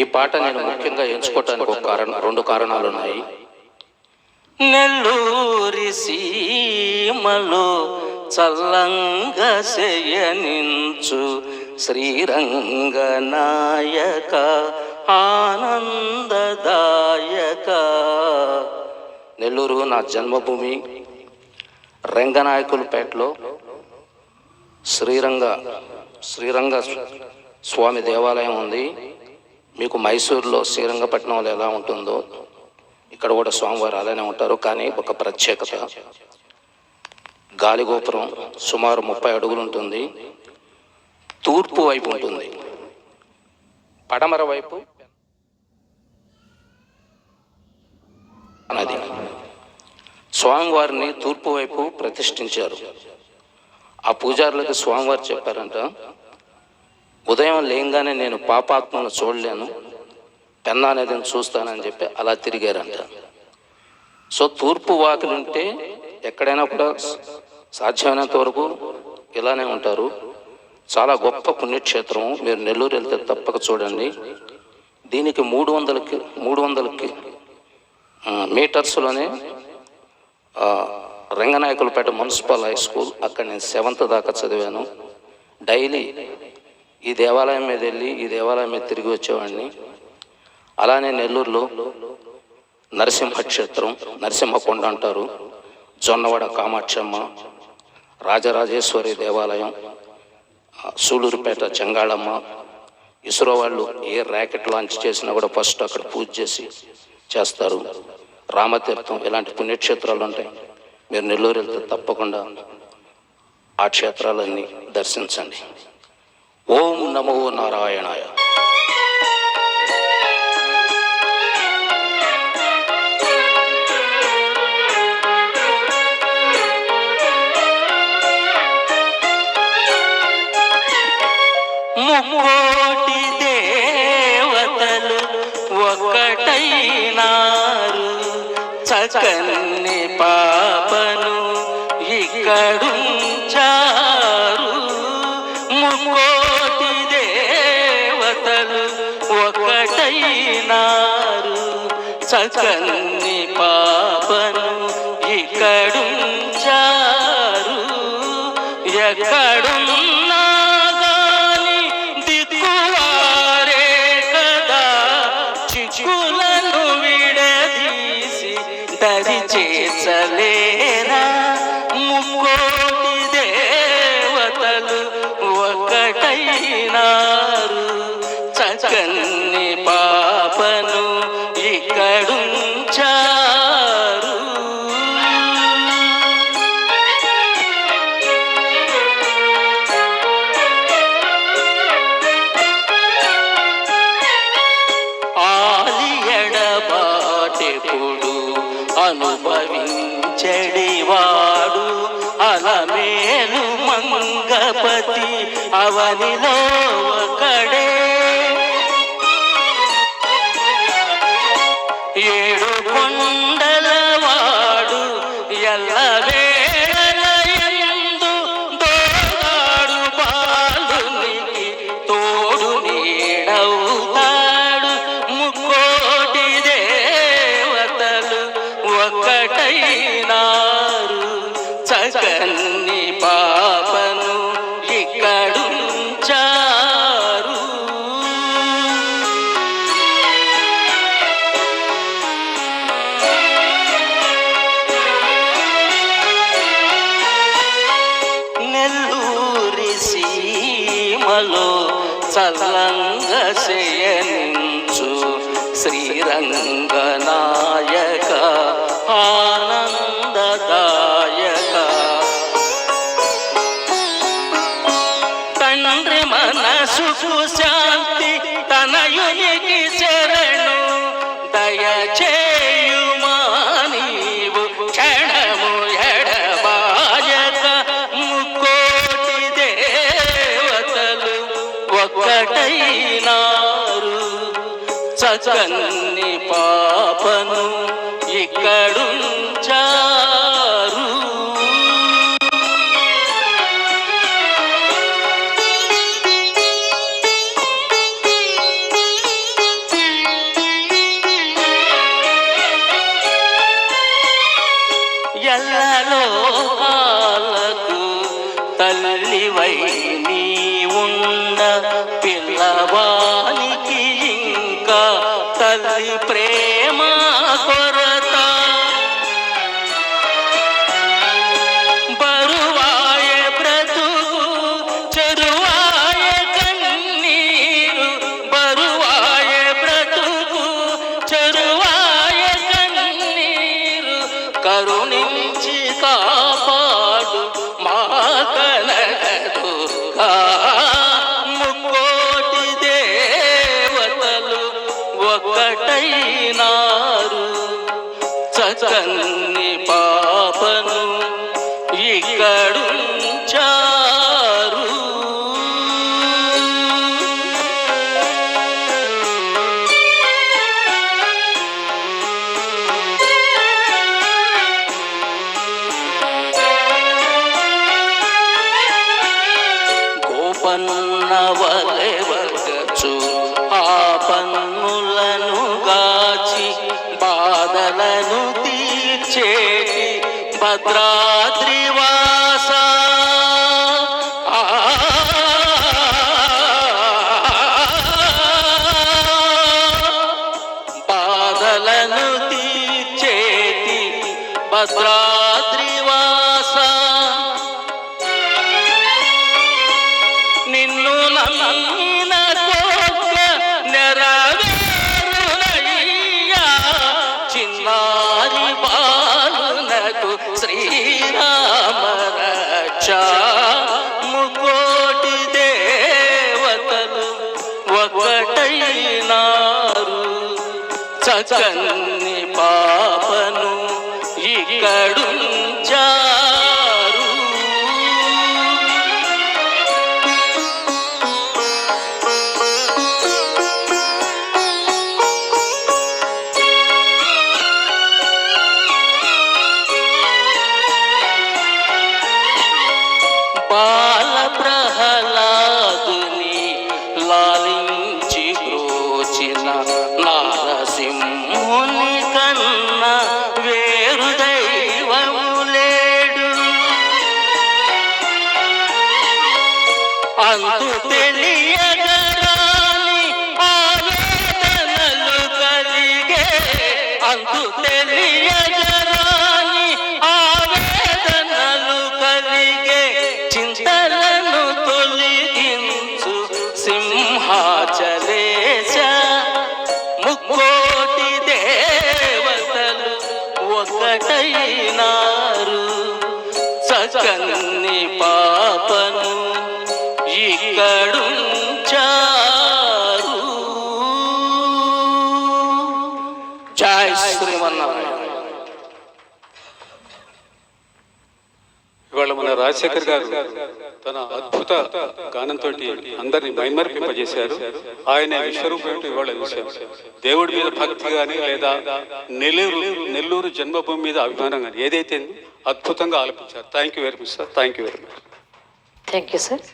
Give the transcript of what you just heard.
ఈ పాట నేను ముఖ్యంగా ఎంచుకోవటానికి ఒక కారణం రెండు కారణాలు ఉన్నాయి. నెల్లూరి సీమలో చల్లంగా శయనించు శ్రీరంగ నాయక ఆనందదాయక. నెల్లూరు నా జన్మభూమి. రంగనాయకులపేటలో శ్రీరంగ శ్రీరంగ స్వామి దేవాలయం ఉంది. మీకు మైసూరులో శ్రీరంగపట్నంలో ఎలా ఉంటుందో ఇక్కడ కూడా స్వామివారు అలానే ఉంటారు కానీ ఒక ప్రత్యేకత. గాలిగోపురం సుమారు ముప్పై అడుగులు ఉంటుంది. తూర్పు వైపు ఉంటుంది. పడమర వైపు నది. స్వామివారిని తూర్పు వైపు ప్రతిష్ఠించారు. ఆ పూజారులకు స్వామివారు చెప్పారంట ఉదయం లేయంగానే నేను పాపాత్మను చూడలేను. పెన్నా నదిని చూస్తానని చెప్పి అలా తిరిగారంట. సో తూర్పు వాకిలుంటే ఎక్కడైనా కూడా సాధ్యమైనంత వరకు ఇలానే ఉంటారు. చాలా గొప్ప పుణ్యక్షేత్రం. మీరు నెల్లూరు వెళ్తే తప్పక చూడండి. దీనికి మూడు వందలకి మూడు వందలకి మీటర్స్లోనే రంగనాయకులపేట మున్సిపల్ హై స్కూల్. అక్కడ నేను సెవెంత్ దాకా చదివాను. డైలీ ఈ దేవాలయం మీద వెళ్ళి ఈ దేవాలయం మీద తిరిగి వచ్చేవాడిని. అలానే నెల్లూరులో నరసింహ క్షేత్రం నరసింహకొండ అంటారు జొన్నవాడ కామాక్షమ్మ రాజరాజేశ్వరి దేవాలయం సూళూరుపేట సూలూరుపేట చెంగాళమ్మ ఇస్రో వాళ్ళు ఏ ర్యాకెట్ లాంచ్ చేసినా కూడా ఫస్ట్ అక్కడ పూజ చేసి చేస్తారు. రామతీర్థం ఇలాంటి పుణ్యక్షేత్రాలు ఉంటాయి. మీరు నెల్లూరు వెళ్తే తప్పకుండా ఆ క్షేత్రాలన్నీ దర్శించండి. ఓం నమో నారాయణాయ. ముక్కోటి దేవతలు ఒకటైనారు చకన్ని పాపను ఇక్కడుంచారు. ఒకటైనారు చకన్ని పాపను ఇక్కడుంచారు. ఎక్కడున్నా గాని దిక్కువారే కదా. చిక్కులను విడదీసి దరి చేసలేనా ముక్కోటి దేవతలు ఒకటైనారు చకన్ని பதி அவனிலோ చల్లంగ శయనించు శ్రీరంగ కన్ని పాపను ఇక్కడుంచారు. ఎల్లలో తల్లివై నీ కన్ని పాపను ఇక్కడుంచారు భద్రాద్రివాస. ఆ బాధలను తీర్చేటి భద్రా చకన్ని పాపను ఇక్కడ 啊啊啊！రాజశేఖర్ గారు తన అద్భుత గానంతో అందరిని మైమర్పింపజేశారు. ఆయన విశ్వరూపం ఇవాళ చూశాం. దేవుడి మీద భక్తి కానీ లేదా నెల్లూరు నెల్లూరు జన్మభూమి మీద అభిమానం కానీ ఏదైతే అద్భుతంగా ఆలపించారు. Thank you very much sir thank you very much thank you sir